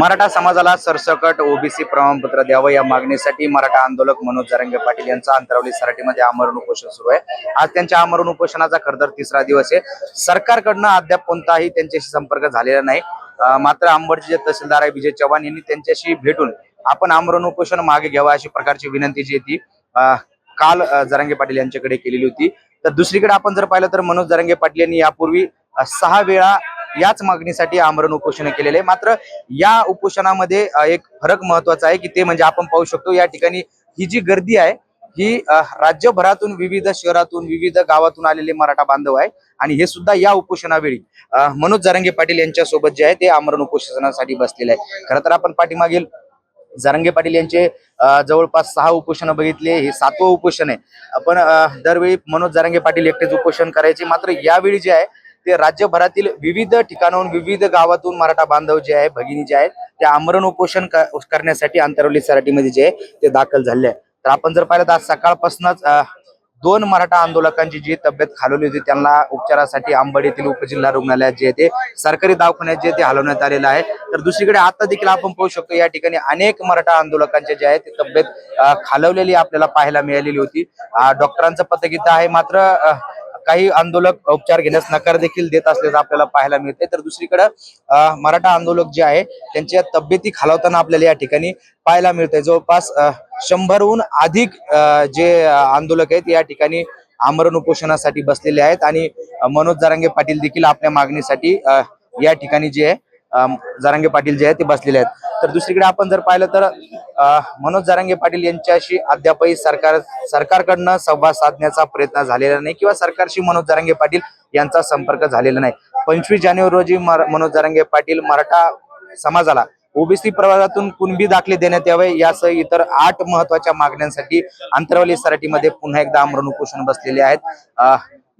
मराठा समाजाला सरसकट ओबीसी प्रमाणपत्र द्यावं या मागणीसाठी मराठा आंदोलक मनोज जरंगे पाटील यांचा अंतरावली सराटीमध्ये आमरण उपोषण सुरू आहे. आज त्यांच्या आमरण उपोषणाचा खरंतर तिसरा दिवस आहे. सरकारकडनं अद्याप कोणताही त्यांच्याशी संपर्क झालेला नाही. मात्र अंबडचे जे तहसीलदार आहे विजय चव्हाण यांनी त्यांच्याशी भेटून आपण आमरण उपोषण मागे घ्यावं अशी प्रकारची विनंती जी ती काल जरंगे जरांगे पाटील यांच्याकडे केलेली होती. तर दुसरीकडे आपण जर पाहिलं तर मनोज जरांगे पाटील यांनी यापूर्वी सहा वेळा याच मागणीसाठी आमरण उपोषण केलेले आहे. मात्र या उपोषणामध्ये एक फरक महत्त्वाचा आहे की ते म्हणजे आपण पाहू शकतो या ठिकाणी ही जी गर्दी आहे ही राज्यभरातून विविध शहरातून विविध गावातून आलेले मराठा बांधव आहे आणि हे सुद्धा या उपोषणावेळी मनोज जरंगे पाटील यांच्या सोबत जे आहे ते आमरण उपोषणासाठी बसलेले आहे खरं तर आपण पाठीमागील जरंगे पाटील यांचे जवळपास सहा उपोषण बघितले हे सातवं उपोषण आहे. आपण दरवेळी मनोज जरंगे पाटील एकटेच उपोषण करायचे. मात्र यावेळी जे आहे ते राज्यभरातील विविध ठिकाणाहून विविध गावातून मराठा बांधव जे आहे भगिनी जे आहेत ते आमरण उपोषण करण्यासाठी आंतरवली सराटीमध्ये जे आहे ते दाखल झाले आहे तर आपण जर पाहिलं तर आज सकाळपासूनच दोन मराठा आंदोलकांची जी तब्येत खालवली होती त्यांना उपचारासाठी आंबड येथील उपजिल्हा रुग्णालयात जे ते सरकारी दवाखान्यात जे ते हलवण्यात आलेलं आहे. तर दुसरीकडे आता देखील आपण पाहू शकतो या ठिकाणी अनेक मराठा आंदोलकांचे जे आहे ते तब्येत खालवलेली आपल्याला पाहायला मिळालेली होती. डॉक्टरांचं पथक इथं आहे मात्र काही आंदोलक उपचार घेण्यास नकार देखील देत असल्याचं आपल्याला पाहायला मिळते तर दुसरीकडे मराठा आंदोलक जे आहे त्यांच्या तब्येती खालावताना आपल्याला या ठिकाणी पाहायला मिळते जवळपास शंभरहून अधिक अ, जे आंदोलक आहेत या ठिकाणी आमरण उपोषणासाठी बसलेले आहेत आणि मनोज जरांगे पाटील देखील आपल्या मागणीसाठी अ, या ठिकाणी जे आहे अम, जरांगे पाटील जे आहे ते बसलेले आहेत. तर दुसरीकडे आपण जर पाहिलं तर अ, मनोज जारांगे पाटील यांच्याशी अद्यापही सरकार सरकारकडनं संवाद साधण्याचा प्रयत्न झालेला नाही किंवा सरकारशी मनोज जारांगे पाटील यांचा संपर्क झालेला नाही. पंचवीस जानेवारी रोजी मनोज जारांगे पाटील मराठा समाजाला ओबीसी प्रवासातून कुणबी दाखले देण्यात यावे यासह इतर आठ महत्त्वाच्या मागण्यांसाठी अंतरावली सराटीमध्ये पुन्हा एकदा आमरण उपोषण बसलेले आहेत.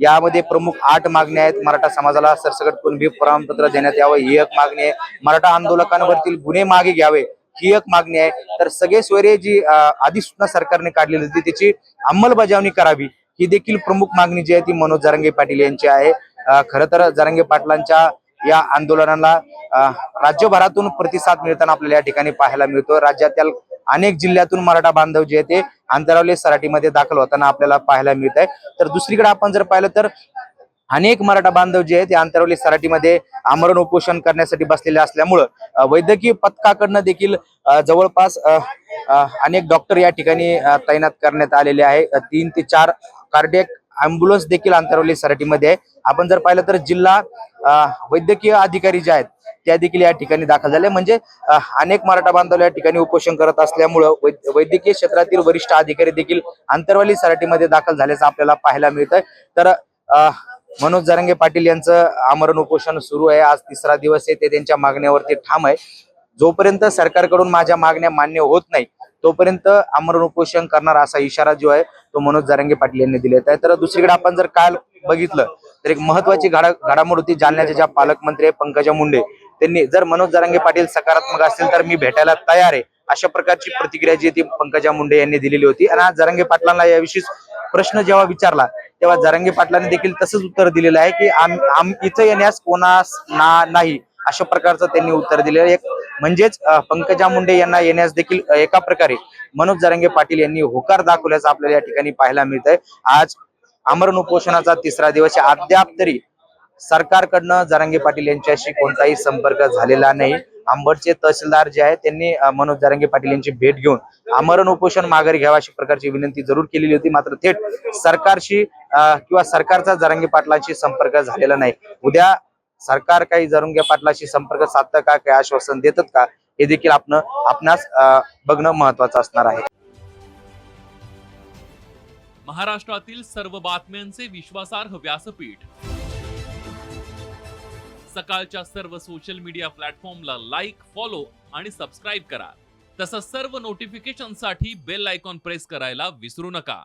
यामध्ये प्रमुख आठ मागण्या आहेत. मराठा समाजाला सरसकट कुणबी प्रमाणपत्र देण्यात यावं ही एक मागणी आहे. मराठा आंदोलकांवरतील गुन्हे मागे घ्यावे ही एक मागणी आहे. तर सगळे स्वरे जी आधी अधिसूचना सरकारने काढलेली होती त्याची अंमलबजावणी करावी ही देखील प्रमुख मागणी जी आहे ती मनोज जारंगे पाटील यांची आहे. खर तर जरांगे पाटलांच्या या आंदोलनाला राज्यभरातून प्रतिसाद मिळताना आपल्याला या ठिकाणी पाहायला मिळतो राज्यातील अनेक जिल्ह्यातून मराठा बांधव जे ते आंतरवली सराटीमध्ये दाखल होताना आपल्याला पाहायला मिळत आहे तर दुसरीकडे आपण जर पाहिलं तर अनेक मराठा बांधव जे आहेत ते आंतरवली सराटीमध्ये आमरण उपोषण करण्यासाठी बसलेले असल्यामुळं वैद्यकीय पथकाकडनं देखील जवळपास अनेक डॉक्टर या ठिकाणी तैनात करण्यात आलेले आहे. तीन ते चार कार्डियक अँब्युलन्स देखील आंतरवली सराटीमध्ये आहे. आपण जर पाहिलं तर जिल्हा वैद्यकीय अधिकारी जे आहेत त्या देखील या ठिकाणी दाखल झाले. म्हणजे अनेक मराठा बांधव या ठिकाणी उपोषण करत असल्यामुळं वैद्यकीय क्षेत्रातील वरिष्ठ अधिकारी देखील आंतरवाली सराटीमध्ये दाखल झाल्याचं आपल्याला पाहायला मिळतंय. तर मनोज जरंगे पाटील यांचं आमरण उपोषण सुरू आहे. आज तिसरा दिवस आहे. ते त्यांच्या मागण्यावरती ठाम आहे. जोपर्यंत सरकारकडून माझ्या मागण्या मान्य होत नाही तोपर्यंत आमरण उपोषण करणार असा इशारा जो आहे तो मनोज जारंगे पाटील यांनी दिलेला आहे. तर दुसरीकडे आपण जर काल बघितलं तर एक महत्वाची घडा घडामोड होती जालन्याच्या ज्या पालकमंत्री आहे पंकजा मुंडे त्यांनी जर मनोज जारंगे पाटील सकारात्मक असतील तर मी भेटायला तयार आहे. अशा प्रकारची प्रतिक्रिया जी ती पंकजा मुंडे यांनी दिलेली होती. आणि आज जरांगे पाटलांना याविषयी प्रश्न जेव्हा विचारला तेव्हा जरांगे पाटलांनी देखील तसंच उत्तर दिलेलं आहे की आम आम इथं येण्यास कोणास ना नाही अशा प्रकारचं त्यांनी उत्तर दिलेलं आहे. एक म्हणजेच पंकजा मुंडे यांना येण्यास देखील एका प्रकारे मनोज जरांगे पाटील यांनी होकार दाखवल्याचं आपल्याला या ठिकाणी पाहायला मिळत आहे आज आमरण उपोषणाचा तिसरा दिवस अद्याप तरी सरकारकडनं जरांगे पाटील यांच्याशी कोणताही संपर्क झालेला नाही. आंबडचे तहसीलदार जे आहेत त्यांनी मनोज जरांगे पाटील यांची भेट घेऊन आमरण उपोषण माघारी घ्यावा अशी प्रकारची विनंती जरूर केलेली होती. मात्र थेट सरकारशी किंवा सरकारचा जरांगे पाटलांशी संपर्क झालेला नाही. उद्या सरकार काही जरुंगे पाटलाशी संपर्क साधतं का काही आश्वासन देतात का हे देखील आपण आपणास बघणं महत्वाचं असणार आहे. महाराष्ट्रातील सर्व बातम्यांचे विश्वासार्ह व्यासपीठ. सकाळच्या सर्व सोशल मीडिया प्लॅटफॉर्मला लाईक फॉलो आणि सबस्क्राईब करा. तसंच सर्व नोटिफिकेशनसाठी बेल आयकॉन प्रेस करायला विसरू नका.